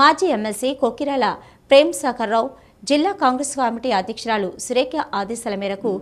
మాజీ ఎమ్మెల్సీ కొక్కిరాల ప్రేమ్ రావు జిల్లా కాంగ్రెస్ కమిటీ అధ్యక్షురాలు సురేఖ ఆదేశాల మేరకు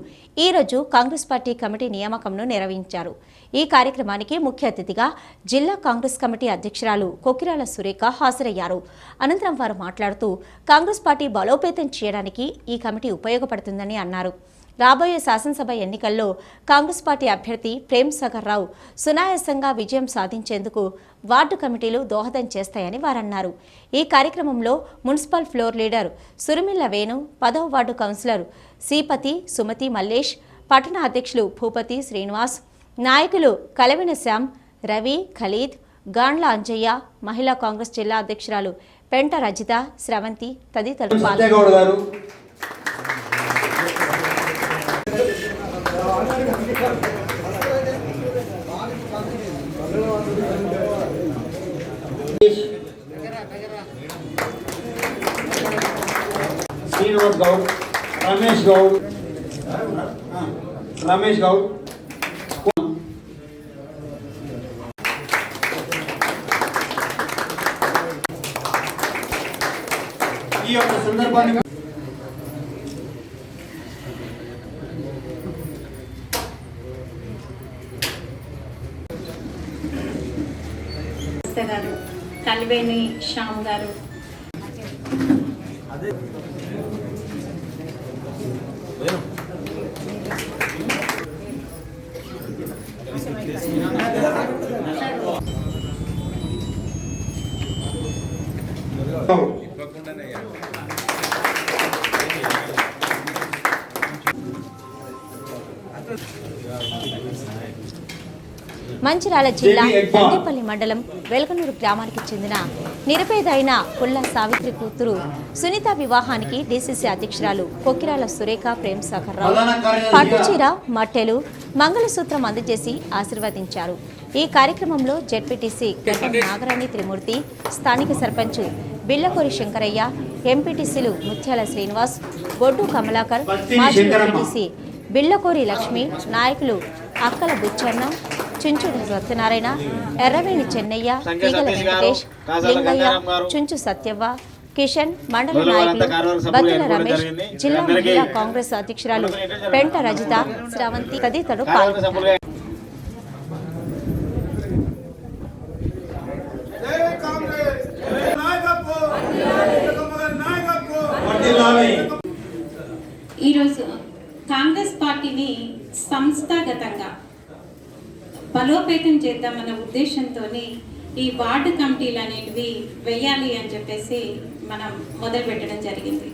ఈరోజు కాంగ్రెస్ పార్టీ కమిటీ నియామకంను నిర్వహించారు. ఈ కార్యక్రమానికి ముఖ్య అతిథిగా జిల్లా కాంగ్రెస్ కమిటీ అధ్యక్షురాలు కొకిరాల సురేఖ హాజరయ్యారు. అనంతరం వారు మాట్లాడుతూ కాంగ్రెస్ పార్టీ బలోపేతం చేయడానికి ఈ కమిటీ ఉపయోగపడుతుందని అన్నారు. రాబోయే శాసనసభ ఎన్నికల్లో కాంగ్రెస్ పార్టీ అభ్యర్థి ప్రేమ్ సాగర్ రావు సునాయాసంగా విజయం సాధించేందుకు వార్డు కమిటీలు దోహదం చేస్తాయని వారన్నారు. ఈ కార్యక్రమంలో municipal floor leader Surimilla Venu పదవ వార్డు కౌన్సిలర్ శ్రీపతి సుమతి మల్లేష్ పట్టణ అధ్యక్షులు భూపతి శ్రీనివాస్ నాయకులు కలవిన శ్యామ్ రవి ఖలీద్ గాండ్ల అంజయ్య మహిళా కాంగ్రెస్ జిల్లా అధ్యక్షురాలు పెంట రజిత స్రవంతి తదితరులు శ్రీనివాస్ గౌడ్ రమేష్ గౌడ్ రమేష్ గౌడ్. ఈ యొక్క సందర్భాన్ని నమస్తే గారు కలివేని శ్యామ్ గారు మంచిర్యాల జిల్లా. దండేపల్లి మండలం వెలగనూరు గ్రామానికి చెందిన నిరుపేద అయిన పుల్ల సావిత్రి కూతురు సునీత వివాహానికి డీసీసీ అధ్యక్షురాలు కొక్కిరాల సురేఖ ప్రేమ్ సాగర్ రావు పట్టుచీర మట్టెలు మంగళసూత్రం అందజేసి ఆశీర్వదించారు ఈ కార్యక్రమంలో జెడ్పీటీసీ గడ్డం నాగరాణి త్రిమూర్తి స్థానిక సర్పంచ్ బిల్లకోరి శంకరయ్య ఎంపీటీసీలు ముత్యాల శ్రీనివాస్ బొడ్డు కమలాకర్ మాజీ. ఎంపీటీసీ బిళ్ళకోరి లక్ష్మి నాయకులు అక్కల బుచ్చన్న చుంచు సత్యనారాయణ ఎర్రవేణి చెన్నయ్య ఈగల గారు, వెంకటేష్ లింగయ్య చుంచు సత్యవ్వ కిషన్ మండల నాయకులు ఏర్పడడం రమేష్. జిల్లా మహిళా కాంగ్రెస్ అధ్యక్షురాలు పెంట రజిత శ్రావంతి తదితరులు పాల్గొన్నారు సభ్యులుగా వర్ధిల్లాలి. ఈరోజు కాంగ్రెస్ పార్టీని సంస్థాగతంగా బలోపేతం చేద్దామన్న ఉద్దేశంతో ఈ వార్డు కమిటీలు అనేటివి వెయ్యాలి అని చెప్పేసి మనం మొదలు పెట్టడం జరిగింది.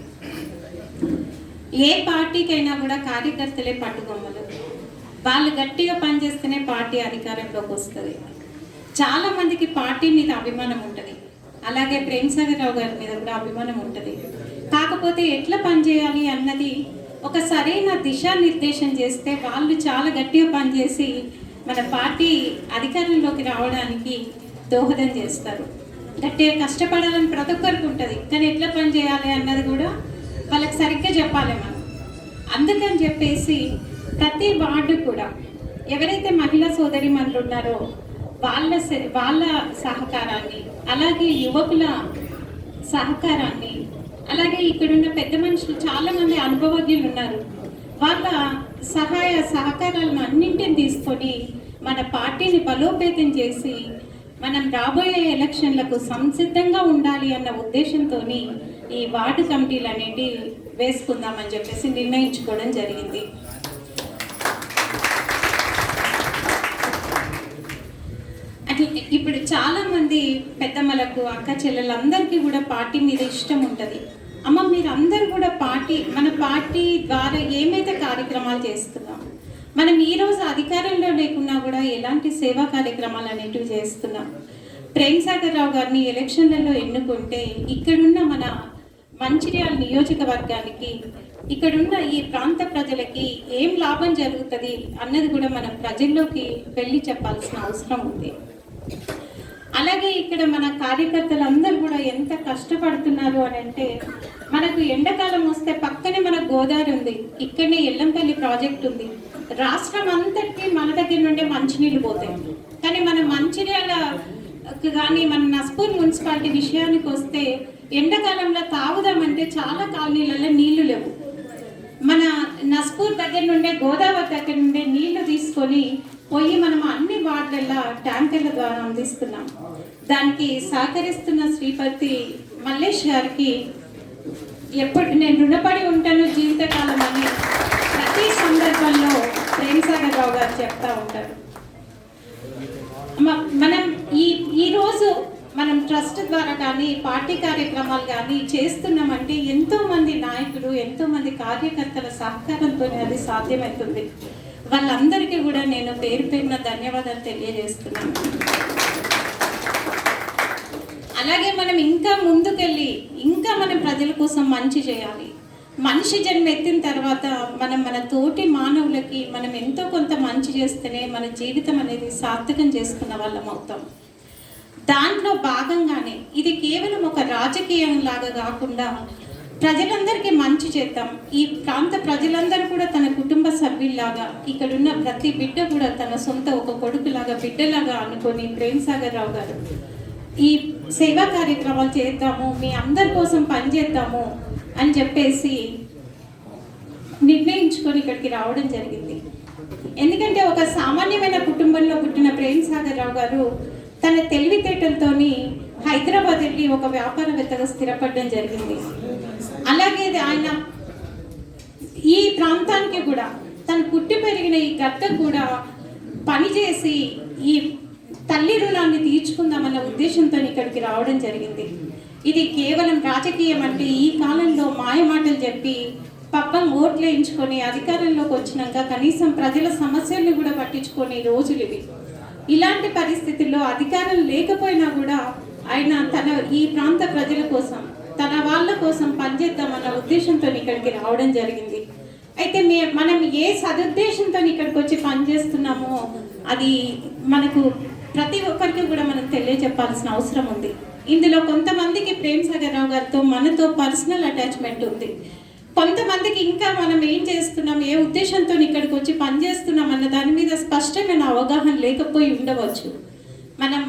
ఏ పార్టీకైనా కూడా కార్యకర్తలే పట్టుకొమ్మలు. వాళ్ళు గట్టిగా పనిచేస్తేనే పార్టీ అధికారంలోకి వస్తుంది. చాలా మందికి పార్టీ మీద అభిమానం ఉంటుంది. అలాగే ప్రేమ్ రావు గారి మీద కూడా అభిమానం ఉంటుంది. కాకపోతే ఎట్లా పనిచేయాలి అన్నది ఒక సరైన దిశానిర్దేశం చేస్తే వాళ్ళు చాలా గట్టిగా పనిచేసి మన పార్టీ అధికారంలోకి రావడానికి దోహదం చేస్తారు. గట్టిగా కష్టపడాలని ప్రతి ఒక్కరికి ఉంటుంది. కానీ ఎట్లా పని చేయాలి అన్నది కూడా వాళ్ళకి సరిగ్గా చెప్పాలి మనం. అందుకని చెప్పేసి ప్రతి వార్డు కూడా ఎవరైతే మహిళా సోదరి ఉన్నారో వాళ్ళ స- వాళ్ళ సహకారాన్ని అలాగే యువకుల సహకారాన్ని అలాగే ఇక్కడున్న పెద్ద మనుషులు చాలామంది అనుభవజ్ఞులు ఉన్నారు. వాళ్ళ సహాయ సహకారాలను అన్నింటిని తీసుకొని మన పార్టీని బలోపేతం చేసి మనం రాబోయే ఎలక్షన్లకు సంసిద్ధంగా ఉండాలి అన్న ఉద్దేశంతో ఈ వార్డు కమిటీలు అనేటివి వేసుకుందామని చెప్పేసి నిర్ణయించుకోవడం జరిగింది. అట్లా ఇప్పుడు చాలామంది పెద్దమ్మలకు అక్క చెల్లెలందరికీ కూడా పార్టీ మీద ఇష్టం ఉంటుంది. అమ్మ మీరు అందరు కూడా పార్టీ మన పార్టీ ద్వారా ఏమైతే కార్యక్రమాలు చేస్తున్నాం మనం ఈ రోజు అధికారంలో లేకున్నా కూడా ఎలాంటి సేవా కార్యక్రమాలు అనేటివి చేస్తున్నాం. ప్రేమ్ సాగర్ రావు గారిని ఎలక్షన్లలో ఎన్నుకుంటే ఇక్కడున్న మన మంచిర్యాల నియోజకవర్గానికి ఇక్కడున్న ఈ ప్రాంత ప్రజలకి ఏం లాభం జరుగుతుంది అన్నది కూడా మనం ప్రజల్లోకి వెళ్ళి చెప్పాల్సిన అవసరం ఉంది. అలాగే ఇక్కడ మన కార్యకర్తలందరూ కూడా ఎంత కష్టపడుతున్నారు అని అంటే మనకు ఎండాకాలం వస్తే పక్కనే మన గోదావరి ఉంది ఇక్కడనే ఎల్లంపల్లి ప్రాజెక్ట్ ఉంది. రాష్ట్రం అంతటికి మన దగ్గర నుండే మంచినీళ్ళు పోతాయి. కానీ మన మంచిర్యాల కానీ మన నస్పూర్ మున్సిపాలిటీ విషయానికి వస్తే ఎండాకాలంలో తాగుదామంటే చాలా కాలనీలలో నీళ్ళు లేవు. మన నస్పూర్ దగ్గర నుండే గోదావరి దగ్గర నుండే నీళ్ళు తీసుకొని పోయి మనం అన్ని వార్డులలో ట్యాంకర్ల ద్వారా అందిస్తున్నాం. దానికి సహకరిస్తున్న శ్రీపతి మల్లేష్ గారికి ఎప్పుడు నేను రుణపడి ఉంటాను జీవితకాలం అని ప్రతి సందర్భంలో ప్రేమసాగర్ రావు గారు చెప్తా ఉంటారు. మనం ఈ ఈరోజు మనం ట్రస్ట్ ద్వారా కానీ పార్టీ కార్యక్రమాలు కానీ చేస్తున్నామంటే ఎంతోమంది నాయకులు ఎంతోమంది కార్యకర్తల సహకారంతో అది సాధ్యమవుతుంది. వాళ్ళందరికీ కూడా నేను పేరు పేరున ధన్యవాదాలు తెలియజేస్తున్నాను. అలాగే మనం ఇంకా ముందుకెళ్ళి ఇంకా మనం ప్రజల కోసం మంచి చేయాలి. మనిషి జన్మ ఎత్తిన తర్వాత మనం మన తోటి మానవులకి మనం ఎంతో కొంత మంచి చేస్తేనే మన జీవితం అనేది సార్థకం చేసుకున్న వాళ్ళం అవుతాం. దాంట్లో భాగంగానే ఇది కేవలం ఒక రాజకీయం లాగా కాకుండా ప్రజలందరికీ మంచి చేద్దాం. ఈ ప్రాంత ప్రజలందరూ కూడా తన కుటుంబ సభ్యుల్లాగా ఇక్కడున్న ప్రతి బిడ్డ కూడా తన సొంత ఒక కొడుకులాగా బిడ్డలాగా అనుకొని ప్రేమ్ సాగర్ రావు గారు ఈ సేవా కార్యక్రమాలు చేద్దాము మీ అందరి కోసం పనిచేద్దాము అని చెప్పేసి నిర్ణయించుకొని ఇక్కడికి రావడం జరిగింది. ఎందుకంటే ఒక సామాన్యమైన కుటుంబంలో పుట్టిన ప్రేమ్ సాగర్ రావు గారు తన తెలివితేటలతోని హైదరాబాద్ వెళ్ళి ఒక వ్యాపారవేత్తగా స్థిరపడడం జరిగింది. అలాగే ఆయన ఈ ప్రాంతానికి కూడా తను పుట్టి పెరిగిన ఈ గడ్డ కూడా పనిచేసి ఈ తల్లి రుణాన్ని తీర్చుకుందామన్న ఉద్దేశంతో ఇక్కడికి రావడం జరిగింది. ఇది కేవలం రాజకీయం అంటే ఈ కాలంలో మాయమాటలు చెప్పి పక్కన ఓట్లు వేయించుకొని అధికారంలోకి వచ్చినాక కనీసం ప్రజల సమస్యల్ని కూడా పట్టించుకొని రోజులు ఇవి. ఇలాంటి పరిస్థితుల్లో అధికారం లేకపోయినా కూడా ఆయన తన ఈ ప్రాంత ప్రజల కోసం తన వాళ్ళ కోసం పనిచేద్దామన్న ఉద్దేశంతో ఇక్కడికి రావడం జరిగింది. అయితే మే మనం ఏ సదుద్దేశంతో ఇక్కడికి వచ్చి పనిచేస్తున్నామో అది మనకు ప్రతి ఒక్కరికి కూడా మనం తెలియజెప్పాల్సిన అవసరం ఉంది. ఇందులో కొంతమందికి ప్రేమ్ సాగర్ రావు గారితో మనతో పర్సనల్ అటాచ్మెంట్ ఉంది. కొంతమందికి ఇంకా మనం ఏం చేస్తున్నాం ఏ ఉద్దేశంతో ఇక్కడికి వచ్చి పనిచేస్తున్నాం అన్న దాని మీద స్పష్టమైన అవగాహన లేకపోయి ఉండవచ్చు. మనం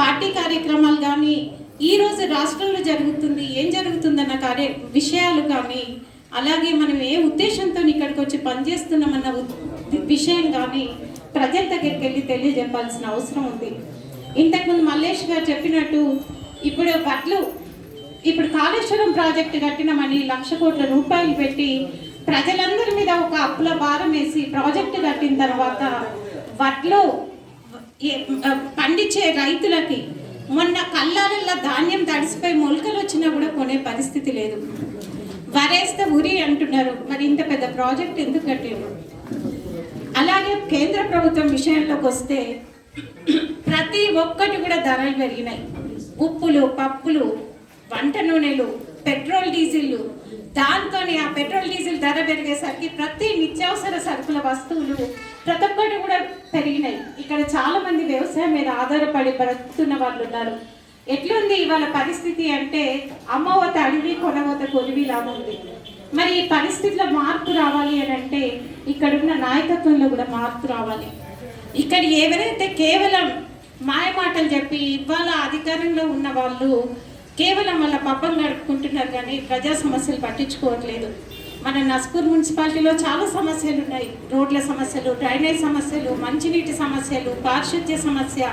పార్టీ కార్యక్రమాలు కానీ ఈరోజు రాష్ట్రంలో జరుగుతుంది ఏం జరుగుతుందన్న కార్య విషయాలు కానీ అలాగే మనం ఏ ఉద్దేశంతో ఇక్కడికి వచ్చి పనిచేస్తున్నామన్న విషయం కానీ ప్రజల దగ్గరికి వెళ్ళి తెలియజెప్పాల్సిన అవసరం ఉంది. ఇంతకుముందు మల్లేష్ గారు చెప్పినట్టు ఇప్పుడు బట్లు ఇప్పుడు కాళేశ్వరం ప్రాజెక్టు కట్టినామని లక్ష కోట్ల రూపాయలు పెట్టి ప్రజలందరి మీద ఒక అప్పుల భారం వేసి ప్రాజెక్టు కట్టిన తర్వాత వడ్లు పండించే రైతులకి మొన్న కళ్ళాలల్లో ధాన్యం తడిసిపోయి మొలకలు వచ్చినా కూడా కొనే పరిస్థితి లేదు. వరేస్తే ఉరి అంటున్నారు. మరి ఇంత పెద్ద ప్రాజెక్ట్ ఎందుకు కట్టారు? అలాగే కేంద్ర ప్రభుత్వం విషయంలోకి వస్తే ప్రతి ఒక్కటి కూడా ధరలు పెరిగినాయి. ఉప్పులు పప్పులు వంట నూనెలు పెట్రోల్ డీజిల్ దాంతోనే ఆ పెట్రోల్ డీజిల్ ధర పెరిగేసరికి ప్రతి నిత్యావసర సరుకుల వస్తువులు ప్రతి ఒక్కటి కూడా పెరిగినాయి. ఇక్కడ చాలా మంది వ్యవసాయం మీద ఆధారపడి బ్రతుకుతున్న వాళ్ళు ఉన్నారు. ఎట్లుంది ఇవాళ పరిస్థితి అంటే అమ్మవత అడవి కొనవత కొలివి లాగా ఉంది. మరి ఈ పరిస్థితిలో మార్పు రావాలి అని అంటే ఇక్కడున్న నాయకత్వంలో కూడా మార్పు రావాలి. ఇక్కడ ఎవరైతే కేవలం మాయమాటలు చెప్పి ఇవాళ అధికారంలో ఉన్న వాళ్ళు కేవలం వాళ్ళ పబ్బం గడుపుకుంటున్నారు కానీ ప్రజా సమస్యలు పట్టించుకోవట్లేదు. మన నస్పూర్ మున్సిపాలిటీలో చాలా సమస్యలు ఉన్నాయి రోడ్ల సమస్యలు డ్రైనేజ్ సమస్యలు మంచినీటి సమస్యలు పారిశుద్ధ్య సమస్య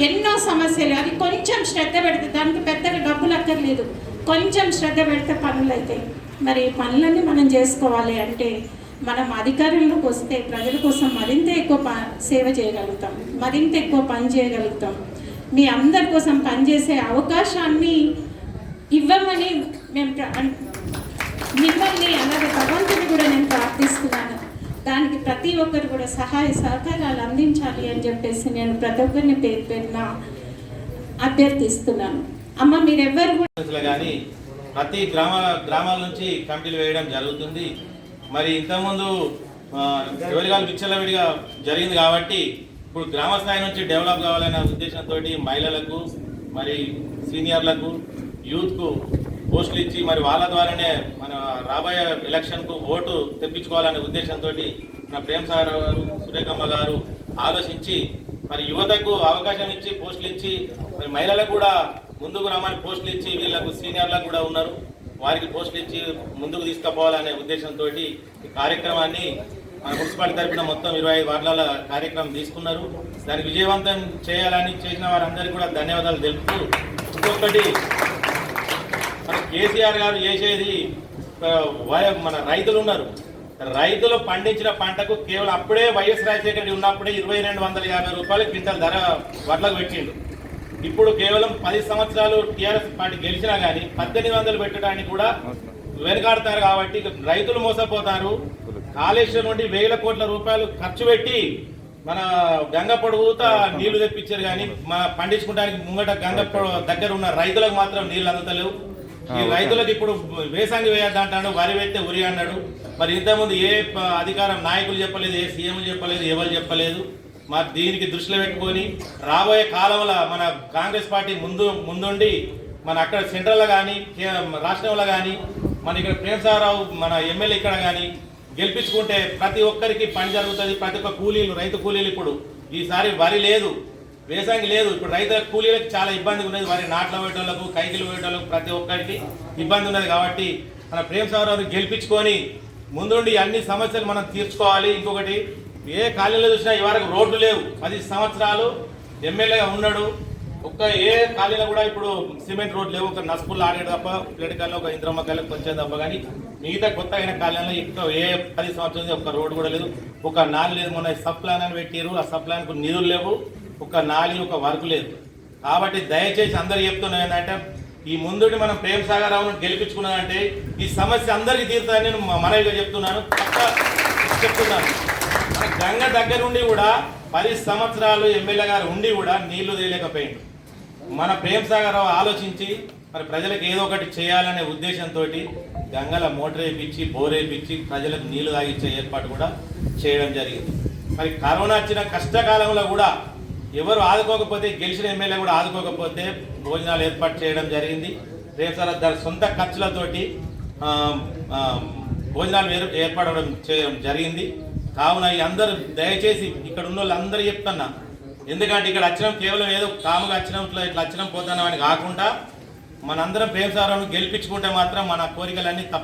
ఎన్నో సమస్యలు. అది కొంచెం శ్రద్ధ పెడితే దానికి పెద్దగా డబ్బులు అక్కర్లేదు. కొంచెం శ్రద్ధ పెడితే పనులు అవుతాయి మరి పనులన్నీ మనం చేసుకోవాలి అంటే మనం అధికారంలోకి వస్తే ప్రజల కోసం మరింత ఎక్కువ ప- సేవ చేయగలుగుతాం. మరింత ఎక్కువ పని చేయగలుగుతాం. మీ అందరి కోసం పనిచేసే అవకాశాన్ని ఇవ్వమని మేము మిమ్మల్ని అలాగే భగవంతుని కూడా నేను ప్రార్థిస్తున్నాను. దానికి ప్రతి ఒక్కరు కూడా సహాయ సహకారాలు అందించాలి అని చెప్పేసి నేను ప్రతి ఒక్కరిని పేరు పేరున అభ్యర్థిస్తున్నాను. అమ్మ మీరెవ్వరు కూడా కానీ ప్రతి గ్రామ గ్రామాల నుంచి కమిటీలు వేయడం జరుగుతుంది. మరి ఇంతకుముందు ఆ, ఎవరి కాలు విచ్చలవిడిగా జరిగింది కాబట్టి ఇప్పుడు గ్రామ స్థాయి నుంచి డెవలప్ కావాలనే ఉద్దేశంతో మహిళలకు మరి సీనియర్లకు యూత్కు పోస్టులు ఇచ్చి మరి వాళ్ళ ద్వారానే మన రాబోయే ఎలక్షన్కు ఓటు తెప్పించుకోవాలనే ఉద్దేశంతో మన ప్రేమ్ సార్ గారు సురేఖమ్మ గారు ఆలోచించి మరి యువతకు అవకాశం ఇచ్చి పోస్టులు ఇచ్చి మరి మహిళలకు కూడా ముందుకు రమ్మని పోస్టులు ఇచ్చి వీళ్ళకు సీనియర్లకు కూడా ఉన్నారు. వారికి పోస్టులు ఇచ్చి ముందుకు తీసుకుపోవాలనే ఉద్దేశంతో ఈ కార్యక్రమాన్ని మన మున్సిపాలిటీ తరఫున మొత్తం ఇరవై ఐదు వార్డుల కార్యక్రమం తీసుకున్నారు. దాన్ని విజయవంతం చేయాలని చేసిన వారందరికీ కూడా ధన్యవాదాలు తెలుపుతూ ఇంకొకటి కేసీఆర్ గారు చేసేది మన రైతులు ఉన్నారు. రైతులు పండించిన పంటకు కేవలం అప్పుడే వైఎస్ రాజశేఖర రెడ్డి ఉన్నప్పుడే ఇరవై రెండు వందల యాభై రూపాయలు క్వింటల్ ధర వడ్లకు పెట్టిండు. ఇప్పుడు కేవలం పది సంవత్సరాలు టీఆర్ఎస్ పార్టీ గెలిచినా కానీ పద్దెనిమిది వందలు పెట్టడానికి కూడా వెనుకాడతారు కాబట్టి రైతులు మోసపోతారు. కాళేశ్వరం నుండి వేల కోట్ల రూపాయలు ఖర్చు పెట్టి మన గంగ పొడుగుతా నీళ్ళు తెప్పించారు కానీ మా పండించుకోవడానికి ముంగట గంగ దగ్గర ఉన్న రైతులకు మాత్రం నీళ్ళు అందుతలేవు. ఈ రైతులకు ఇప్పుడు వేసంగి వేయద్దంటాడు వరి పెడితే ఉరి అన్నాడు. మరి ఇంతకుముందు ఏ అధికారం నాయకులు చెప్పలేదు ఏ సీఎం చెప్పలేదు ఎవరు చెప్పలేదు. మరి దీనికి దృష్టిలో పెట్టుకొని రాబోయే కాలంలో మన కాంగ్రెస్ పార్టీ ముందు ముందుండి మన అక్కడ సెంట్రల్లో కానీ రాష్ట్రంలో కానీ మన ఇక్కడ ప్రేమసారావు మన ఎమ్మెల్యే ఇక్కడ కానీ గెలిపించుకుంటే ప్రతి ఒక్కరికి పని జరుగుతుంది ప్రతి ఒక్క కూలీలు రైతు కూలీలు ఇప్పుడు. ఈసారి వరి లేదు. వేసంగి లేదు. ఇప్పుడు రైతుల కూలీలకు చాలా ఇబ్బంది ఉన్నది. వారి నాట్లు వేయటోళ్ళకు కైకిలు వేయటోళ్ళకు ప్రతి ఒక్కరికి ఇబ్బంది ఉన్నది కాబట్టి మన ప్రేమ సారావు గెలిపించుకొని ముందుండి అన్ని సమస్యలు మనం తీర్చుకోవాలి. ఇంకొకటి ఏ ఖాళీలో చూసినా ఇవరకు రోడ్లు లేవు. పది సంవత్సరాలు ఎమ్మెల్యేగా ఉన్నాడు. ఒక్క ఏ ఖాళీలో కూడా ఇప్పుడు సిమెంట్ రోడ్ లేవు. ఒక నస్పుల్లో ఆడే తప్ప ప్లేటికల్లో ఒక ఇంద్రమ్మ కళ్ళకి కొంచెం తప్ప. కానీ మిగతా కొత్త అయిన ఖాళీలో ఇంకా ఏ పది సంవత్సరాలు ఒక్క రోడ్ కూడా లేదు. ఒక నాలుగు లేదు. మొన్న సబ్ ప్లాన్ అని పెట్టారు ఆ సబ్ ప్లాన్కు నిధులు లేవు. ఒక నాలి ఒక వర్క్ లేదు. కాబట్టి దయచేసి అందరు చెప్తున్నా ఏంటంటే ఈ ముందుటి మనం ప్రేమ సాగరావును గెలిపించుకున్నానంటే ఈ సమస్య అందరికీ తీరుతుందని నేను మ- మనవిగా చెప్తున్నాను. చెప్తున్నాను. మన గంగ దగ్గర ఉండి కూడా పది సంవత్సరాలు ఎమ్మెల్యే గారు ఉండి కూడా నీళ్ళు తేలేకపోయింది మన ప్రేమ్ సాగర్ రావు ఆలోచించి మరి ప్రజలకు ఏదో ఒకటి చేయాలనే ఉద్దేశంతో గంగల మోటార్ వేయించి బోర్ వేయించి ప్రజలకు నీళ్ళు తాగిచ్చే ఏర్పాటు కూడా చేయడం జరిగింది. మరి కరోనా వచ్చిన కష్టకాలంలో కూడా ఎవరు ఆదుకోకపోతే గెలిచిన ఎమ్మెల్యే కూడా ఆదుకోకపోతే భోజనాలు ఏర్పాటు చేయడం జరిగింది. రేపు సార్ దాని సొంత ఖర్చులతోటి భోజనాలు ఏర్- ఏర్పడడం చేయడం జరిగింది. కావున ఈ అందరూ దయచేసి ఇక్కడ ఉన్న వాళ్ళందరూ చెప్తున్నా ఎందుకంటే ఇక్కడ వచ్చినాం కేవలం ఏదో కాముగా వచ్చినాం ఇట్లా ఇట్లా వచ్చినాం పోతున్నాం అని కాకుండా మనందరం ప్రేమ సారాన్ని గెలిపించుకుంటే మాత్రం మన కోరికలన్నీ తప్ప